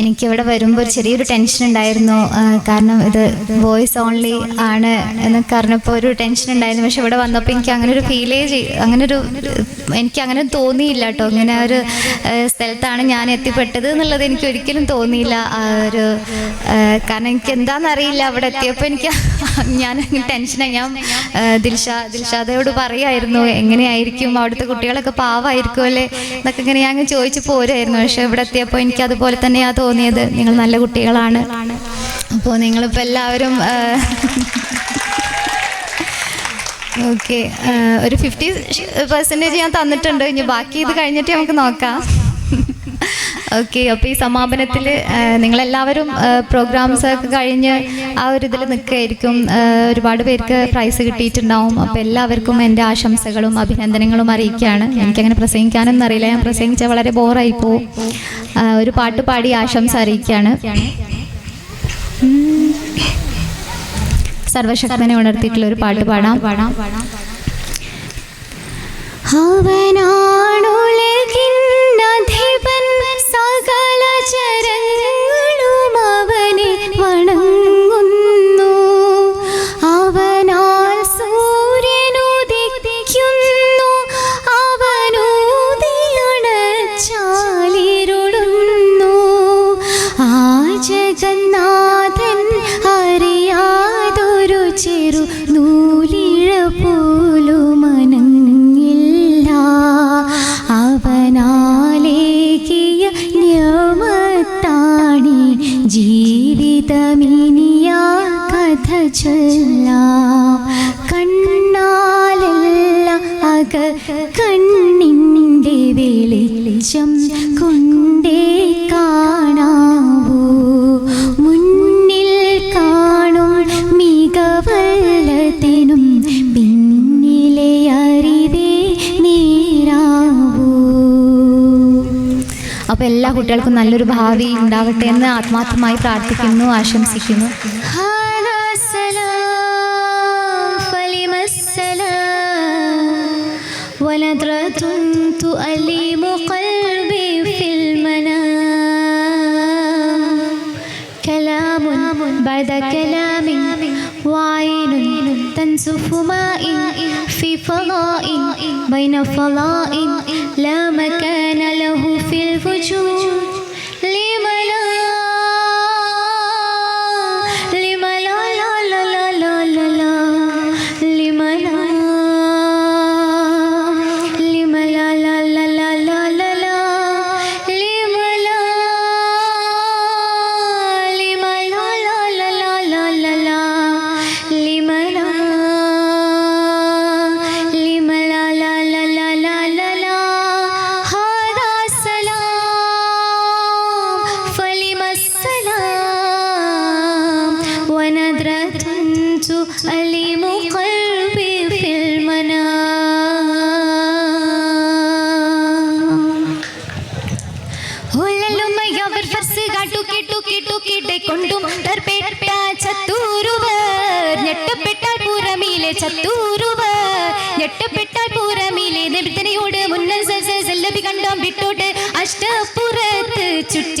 എനിക്കിവിടെ വരുമ്പോൾ ചെറിയൊരു ടെൻഷൻ ഉണ്ടായിരുന്നു. കാരണം ഇത് വോയിസ് ഓൺലി ആണ് എന്നൊക്കെ അറിഞ്ഞപ്പോൾ ഒരു ടെൻഷൻ ഉണ്ടായിരുന്നു. പക്ഷെ ഇവിടെ വന്നപ്പോൾ എനിക്ക് അങ്ങനെ ഒരു ഫീലേ അങ്ങനെ ഒരു എനിക്ക് അങ്ങനെ തോന്നിയില്ല കേട്ടോ. ഇങ്ങനെ ഒരു സ്ഥലത്താണ് ഞാൻ എത്തിപ്പെട്ടത് എന്നുള്ളത് എനിക്ക് ഒരിക്കലും തോന്നിയില്ല. ആ ഒരു കാരണം എനിക്ക് എന്താണെന്നറിയില്ല അവിടെ എത്തിയപ്പോൾ എനിക്ക് ഞാൻ ടെൻഷനായി ഞാൻ ദിൽഷാ ദിൽഷാദയോട് പറയായിരുന്നു എങ്ങനെയായിരിക്കും? അവിടുത്തെ കുട്ടികളൊക്കെ പാവമായിരിക്കും അല്ലേ എന്നൊക്കെ ഇങ്ങനെ ഞാൻ ചോദിച്ചു പോരായിരുന്നു പക്ഷെ ഇവിടെ എത്തിയപ്പോൾ എനിക്ക് അതുപോലെ തന്നെയാ തോന്നിയത്. നിങ്ങൾ നല്ല കുട്ടികളാണ്. അപ്പോൾ നിങ്ങളിപ്പോൾ എല്ലാവരും ഓക്കെ ഒരു ഫിഫ്റ്റി പെർസെന്റേജ് ഞാൻ തന്നിട്ടുണ്ട്. ഇനി ബാക്കി ഇത് കഴിഞ്ഞിട്ട് നമുക്ക് നോക്കാം. ഓക്കെ അപ്പോൾ ഈ നിങ്ങൾ എല്ലാവരും പ്രോഗ്രാംസ് ഒക്കെ കഴിഞ്ഞ് ആ ഒരു ഇതിൽ നിൽക്കുകയായിരിക്കും. ഒരുപാട് പേർക്ക് പ്രൈസ് കിട്ടിയിട്ടുണ്ടാവും. അപ്പോൾ എല്ലാവർക്കും എന്റെ ആശംസകളും അഭിനന്ദനങ്ങളും അറിയിക്കുകയാണ്. എനിക്കങ്ങനെ പ്രസംഗിക്കാനൊന്നും അറിയില്ല. ഞാൻ പ്രസംഗിച്ചാൽ വളരെ ബോറായി പോവും. ഒരു പാട്ട് പാടി ആശംസ അറിയിക്കുകയാണ്. സർവശക്തനെ ഉണർത്തിയിട്ടുള്ള ഒരു പാട്ട് പാടാം. പാടാം. പാടാം ചരങ്ങളും ജഗന്നാഥൻ അറിയാതൊരു ചെറു നൂലിഴ പോലും കണ്ണിന്റെ വെളിച്ചം കൊണ്ടേ കാണാവൂ. മുന്നിൽ കാണും മികവല്ലതിനും പിന്നിലെ അറിവേ നേരാവൂ. അപ്പോൾ എല്ലാ കുട്ടികൾക്കും നല്ലൊരു ഭാവി ഉണ്ടാവട്ടെ എന്ന് ആത്മാർത്ഥമായി പ്രാർത്ഥിക്കുന്നു ആശംസിക്കുന്നു. تنسف ماء في فضاء بين فضاء لا مكان له في الوجود. تؤلم قلبي في المنام ഉള്ളലുമ്മയവർ ഫർസ് കാട്ടു കേട്ടു കേട്ടു കേട്ടെ കൊണ്ടും തർപ്പെട്ട ചത്തൂരുവർ ഞെട്ടപ്പെട്ടാൽ പൂരമീലെ ചത്തൂരുവർ ഞെട്ടപ്പെട്ടാൽ പൂരമീലെ നിബിധനയോട് മുന്നൽ സെല്ലബി കണ്ടോം വിട്ടോട്ട് അഷ്ടപുറത്ത് ചുറ്റിയിടയാടെല്ലാരും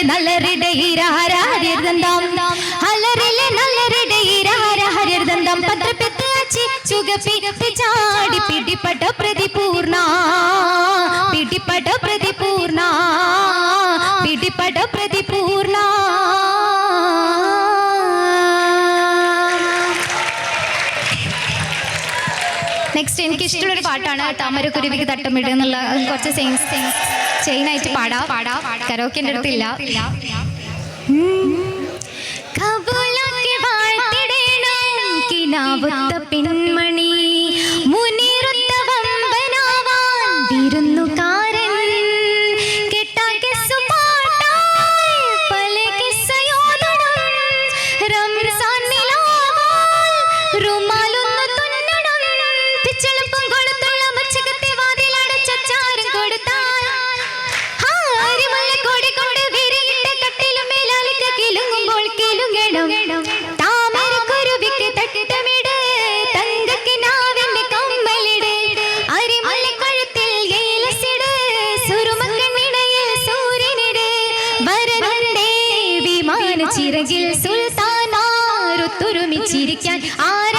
അലറിലെ നല്ലരുടെ ഈരഹരാര്യർദന്തം അലറിലെ നല്ലരുടെ ഈരഹരാര്യർദന്തം പത്രപ്പെത്ത് അച്ചി ചുകപ്പി ചാടി പിടിപ്പട്ട പ്രതിപൂർണ പിടിപ്പെട്ട പ്രതിപൂർണ പിടിപ്പെട്ട പ്രതിപൂർണ. നെക്സ്റ്റ് എനിക്ക് ഇഷ്ടമുള്ള ഒരു പാട്ടാണ് താമരക്കുരുവിക്ക് തട്ടമിടുക എന്നുള്ള കുറച്ച് കുറച്ച് സെയിൻസ് ചെയിനായിട്ട് പാടാ. പാടാ കരോക്കിന്റെ അടുത്തില്ല. കബൂലാക്കി സുൽത്താനാരൊത്തൊരുമിച്ചിരിക്കാൻ ആരെ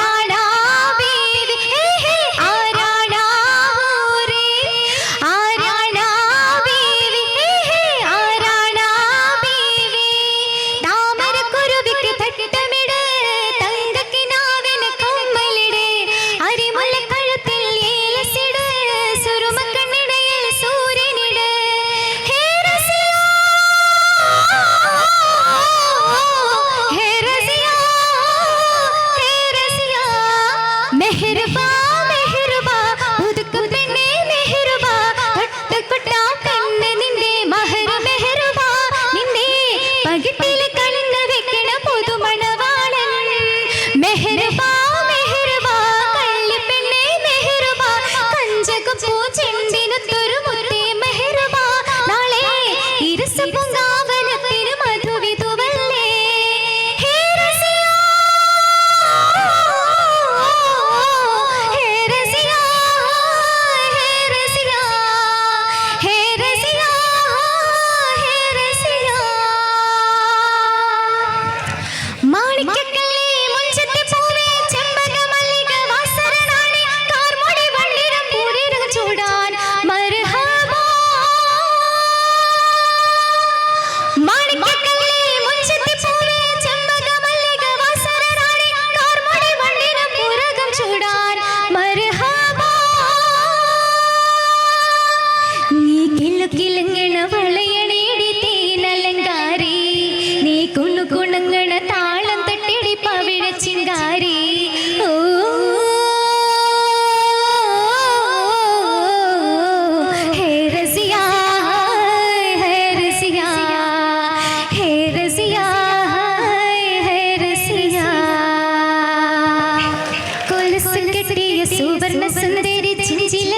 फिर बा eres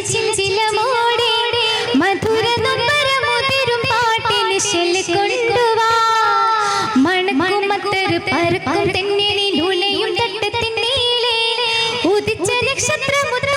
ചിലമോടെ മധുര നമ്പരമുതിരും പാട്ടിന് തട്ടത്തിൻ നീളെ ഉദിച്ച നക്ഷത്രമുദ്ര